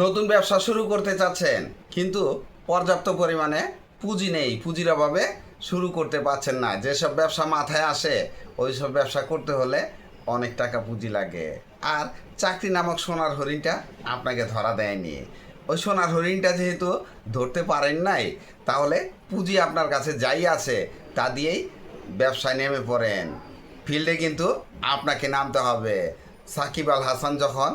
নতুন ব্যবসা শুরু করতে চাচ্ছেন, কিন্তু পর্যাপ্ত পরিমাণে পুঁজি নেই। পুঁজির অভাবে শুরু করতে পারছেন না। যেসব ব্যবসা মাথায় আসে ওই সব ব্যবসা করতে হলে অনেক টাকা পুঁজি লাগে। আর চাকরি নামক সোনার হরিণটা আপনাকে ধরা দেয়নি। ওই সোনার হরিণটা যেহেতু ধরতে পারেন নাই, তাহলে পুঁজি আপনার কাছে যাই আছে, তা দিয়েই ব্যবসায় নেমে পড়েন। ফিল্ডে কিন্তু আপনাকে নামতে হবে। সাকিব আল হাসান যখন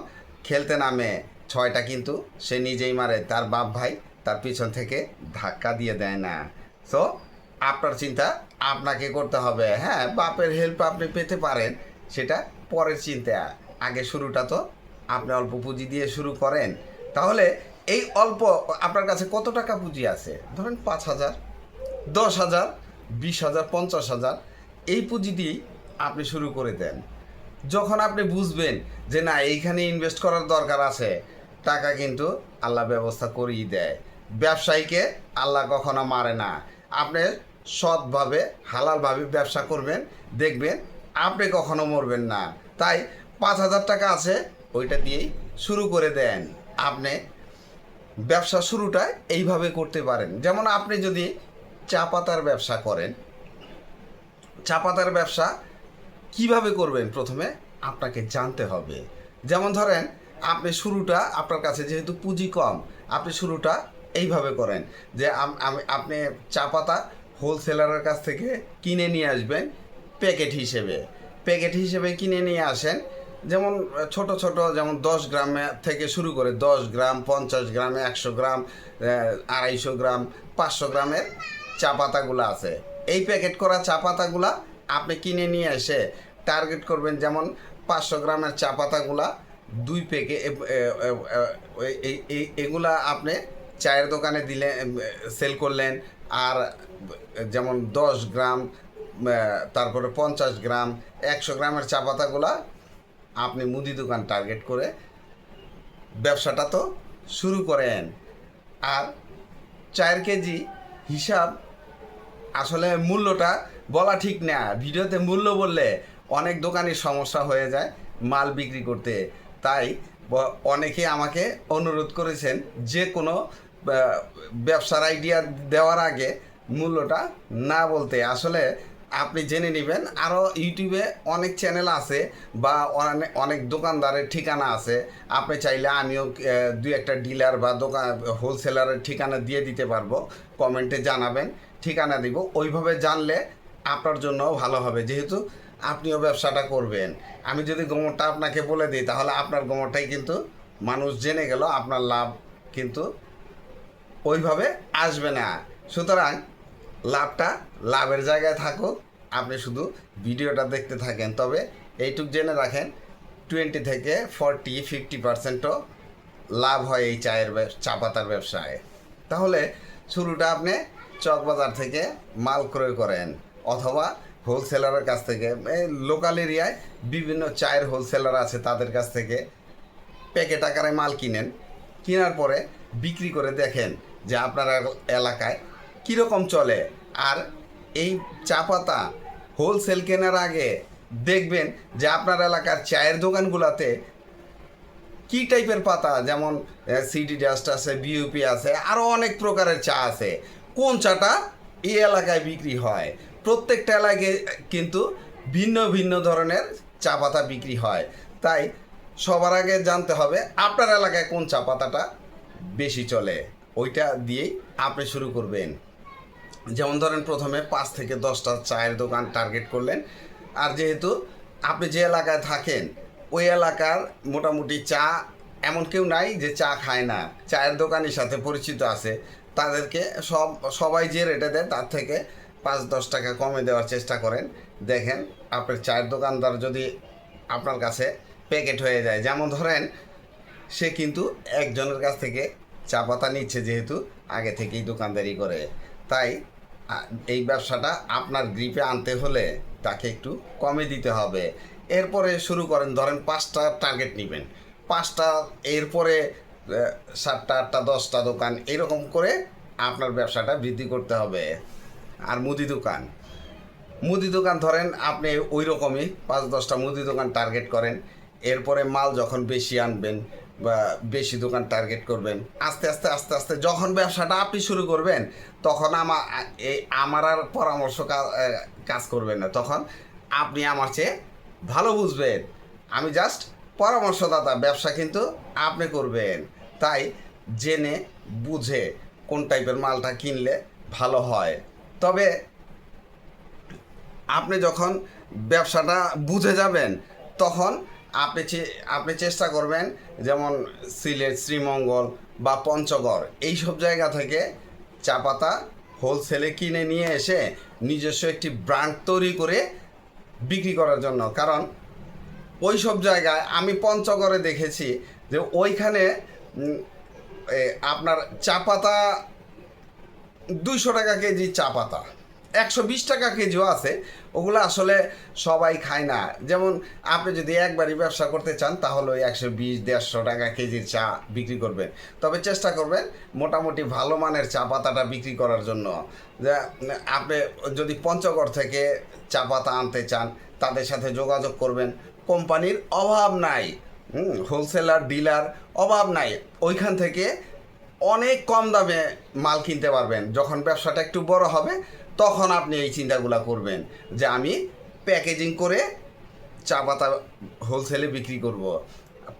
খেলতে নামে ছয়টা কিন্তু সে নিজেই মারে, তার বাপ ভাই তার পিছন থেকে ধাক্কা দিয়ে দেয় না। সো আপনার চিন্তা আপনাকে করতে হবে। হ্যাঁ বাপের হেল্প আপনি পেতে পারেন, সেটা পরের চিন্তা। আগে শুরুটা তো আপনি অল্প পুঁজি দিয়ে শুরু করেন। তাহলে এই অল্প, আপনার কাছে কত টাকা পুঁজি আছে? ধরেন পাঁচ হাজার, দশ হাজার, বিশ হাজার, পঞ্চাশ হাজার, এই পুঁজি দিয়েই আপনি শুরু করে দেন। যখন আপনি বুঝবেন যে না, এইখানে ইনভেস্ট করার দরকার আছে টাকা কিন্তু আল্লাহ ব্যবস্থা করিয়ে দেয়। ব্যবসায়ীকে আল্লাহ কখনো মারে না। আপনি সৎভাবে, হালালভাবে ব্যবসা করবেন, দেখবেন আপনি কখনো মরবেন না। তাই পাঁচ হাজার টাকা আছে, ওইটা দিয়েই শুরু করে দেন। আপনি ব্যবসা শুরুটা এইভাবে করতে পারেন। যেমন আপনি যদি চা পাতার ব্যবসা করেন, চা পাতার ব্যবসা কীভাবে করবেন? প্রথমে আপনাকে জানতে হবে। যেমন ধরেন আপনি শুরুটা আপনার কাছে যেহেতু পুঁজি কম, আপনি শুরুটা এইভাবে করেন যে আপনি চা পাতা হোলসেলারের কাছ থেকে কিনে নিয়ে আসবেন প্যাকেট হিসেবে। প্যাকেট হিসেবে কিনে নিয়ে আসেন, যেমন ছোট ছোট যেমন দশ গ্রামে থেকে শুরু করে দশ গ্রাম, পঞ্চাশ গ্রাম, একশো গ্রাম আড়াইশো গ্রাম, পাঁচশো গ্রামের চা পাতাগুলো আছে। এই প্যাকেট করা চা পাতাগুলা আপনি কিনে নিয়ে এসে টার্গেট করবেন যেমন পাঁচশো গ্রামের চা পাতাগুলা দুই পেকে এগুলা আপনি চায়ের দোকানে দিলে সেল করলেন, আর যেমন দশ গ্রাম তারপরে পঞ্চাশ গ্রাম, একশো গ্রামের চা পাতাগুলা আপনি মুদি দোকান টার্গেট করে ব্যবসাটা তো শুরু করেন। আর চার কেজি হিসাব আসলে মূল্যটা বলা ঠিক না। ভিডিওতে মূল্য বললে অনেক দোকানের সমস্যা হয়ে যায় মাল বিক্রি করতে। তাই অনেকে আমাকে অনুরোধ করেছেন যে কোনো ব্যবসার আইডিয়া দেওয়ার আগে মূল্যটা না বলতে। আসলে আপনি জেনে নেবেন আরও ইউটিউবে অনেক চ্যানেল আছে বা অনেক দোকানদারের ঠিকানা আছে। আপনি চাইলে আমিও দুই একটা ডিলার বা দোকান হোলসেলারের ঠিকানা দিয়ে দিতে পারব। কমেন্টে জানাবেন, ঠিকানা দিব। ওইভাবে জানলে আপনার জন্য ভালো হবে। যেহেতু আপনিও ব্যবসাটা করবেন। আমি যদি গোমরটা আপনাকে বলে দিই, তাহলে আপনার গোমরটাই কিন্তু মানুষ জেনে গেল, আপনার লাভ কিন্তু ওইভাবে আসবে না। সুতরাং লাভটা লাভের জায়গায় থাকুক, আপনি শুধু ভিডিওটা দেখতে থাকেন। তবে এইটুক জেনে রাখেন, টোয়েন্টি থেকে ফর্টি, ফিফটি পার্সেন্টও লাভ হয় এই চায়ের চা পাতার ব্যবসায়। তাহলে শুরুটা আপনি চকবাজার থেকে মাল ক্রয় করেন, অথবা হোলসেলারের কাছ থেকে লোকাল এরিয়ায় বিভিন্ন চায়ের হোলসেলার আছে তাদের কাছ থেকে প্যাকেট আকারে মাল কিনেন। কেনার পরে বিক্রি করে দেখেন যে আপনার এলাকায় কীরকম চলে। আর এই চা পাতা হোলসেল কেনার আগে দেখবেন যে আপনার এলাকার চায়ের দোকানগুলোতে কী টাইপের পাতা? যেমন সিডি ডাস্ট আছে বিউপি আছে আরও অনেক প্রকারের চা আছে। কোন চাটা এই এলাকায় বিক্রি হয়? প্রত্যেকটা এলাকায় কিন্তু ভিন্ন ভিন্ন ধরনের চা পাতা বিক্রি হয়। তাই সবার আগে জানতে হবে, আপনার এলাকায় কোন চা পাতাটা বেশি চলে? ওইটা দিয়েই আপনি শুরু করবেন। যেমন ধরেন প্রথমে পাঁচ থেকে দশটা চায়ের দোকান টার্গেট করলেন। আর যেহেতু আপনি যে এলাকায় থাকেন, ওই এলাকার মোটামুটি চা এমন কেউ নাই যে চা খায় না। চায়ের দোকানের সাথে পরিচিত আছে। তাদেরকে সব, সবাই যে রেটে দেয়, তার থেকে পাঁচ, দশ টাকা কমে দেওয়ার চেষ্টা করেন। দেখেন, আপনার চায়ের দোকানদার যদি আপনার কাছে প্যাকেট হয়ে যায়, যেমন ধরেন, সে কিন্তু একজনের কাছ থেকে চা পাতা নিচ্ছে যেহেতু, আগে থেকেই দোকানদারি করে। তাই এই ব্যবসাটা আপনার গ্রিপে আনতে হলে তাকে একটু কমে দিতে হবে। এরপরে শুরু করেন, ধরেন পাঁচটা টার্গেট নেবেন। পাঁচটা, এরপরে সাতটা, আটটা, দশটা দোকান, এরকম করে আপনার ব্যবসাটা বৃদ্ধি করতে হবে। আর মুদি দোকান। মুদি দোকান ধরেন আপনি ওই রকমই পাঁচ দশটা মুদি দোকান টার্গেট করেন, এরপরে মাল যখন বেশি আনবেন বা বেশি দোকান টার্গেট করবেন, আস্তে আস্তে আস্তে আস্তে যখন ব্যবসাটা আপনি শুরু করবেন, তখন আমার এই আমার আর পরামর্শ কাজ করবেন না। তখন আপনি আমার চেয়ে ভালো বুঝবেন। আমি জাস্ট পরামর্শদাতা, ব্যবসা কিন্তু আপনি করবেন। তাই জেনে, বুঝে কোন টাইপের মালটা কিনলে ভালো হয়। তবে আপনি যখন ব্যবসাটা বুঝে যাবেন, তখন আপনি আপনি চেষ্টা করবেন যেমন সিলেট, শ্রীমঙ্গল বা পঞ্চগড় এই সব জায়গা থেকে চা পাতা হোলসেলে কিনে নিয়ে এসে নিজস্ব একটি ব্র্যান্ড তৈরি করে বিক্রি করার জন্য। কারণ ওই সব জায়গায় আমি পঞ্চগড়ে দেখেছি যে ওইখানে আপনার চা পাতা দুইশো টাকা কেজি চা পাতা। একশো বিশ টাকা কেজিও আছে, ওগুলো আসলে সবাই খায় না। যেমন আপনি যদি একবারই ব্যবসা করতে চান, তাহলে ওই একশো বিশ, দেড়শো টাকা কেজির চা বিক্রি করবেন। তবে চেষ্টা করবেন মোটামুটি ভালো মানের চা পাতাটা বিক্রি করার জন্য। যে, আপনি যদি পঞ্চগড় থেকে চা পাতা আনতে চান, তাদের সাথে যোগাযোগ করবেন। কোম্পানির অভাব নাই। হোলসেলার ডিলার অভাব নাই। ওইখান থেকে অনেক কম দামে মাল কিনতে পারবেন। যখন ব্যবসাটা একটু বড় হবে, তখন আপনি এই চিন্তাগুলো করবেন যে আমি প্যাকেজিং করে চা পাতা হোলসেলে বিক্রি করব।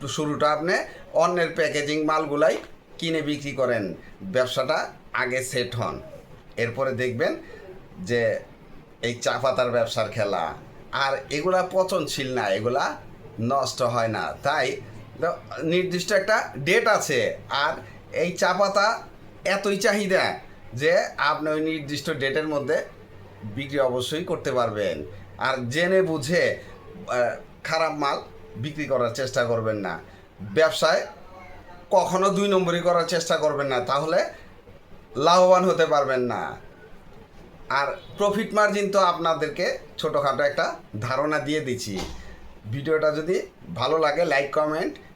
শুরুটা আপনি অন্যের প্যাকেজিং মালগুলাই কিনে বিক্রি করেন। ব্যবসাটা আগে সেট হন। এরপরে দেখবেন যে এই চা পাতার ব্যবসার খেলা। আর এগুলা পচনশীল না, এগুলা নষ্ট হয় না। তাই নির্দিষ্ট একটা ডেট আছে। আর এই চা পাতা এতই চাহিদা যে আপনি ওই নির্দিষ্ট ডেটের মধ্যে বিক্রি অবশ্যই করতে পারবেন। আর জেনে বুঝে খারাপ মাল বিক্রি করার চেষ্টা করবেন না। ব্যবসায় কখনো দুই নম্বরই করার চেষ্টা করবেন না, তাহলে লাভবান হতে পারবেন না। আর প্রফিট মার্জিন তো আপনাদেরকে ছোটোখাটো একটা ধারণা দিয়ে দিচ্ছি। ভিডিওটা যদি ভালো লাগে লাইক কমেন্ট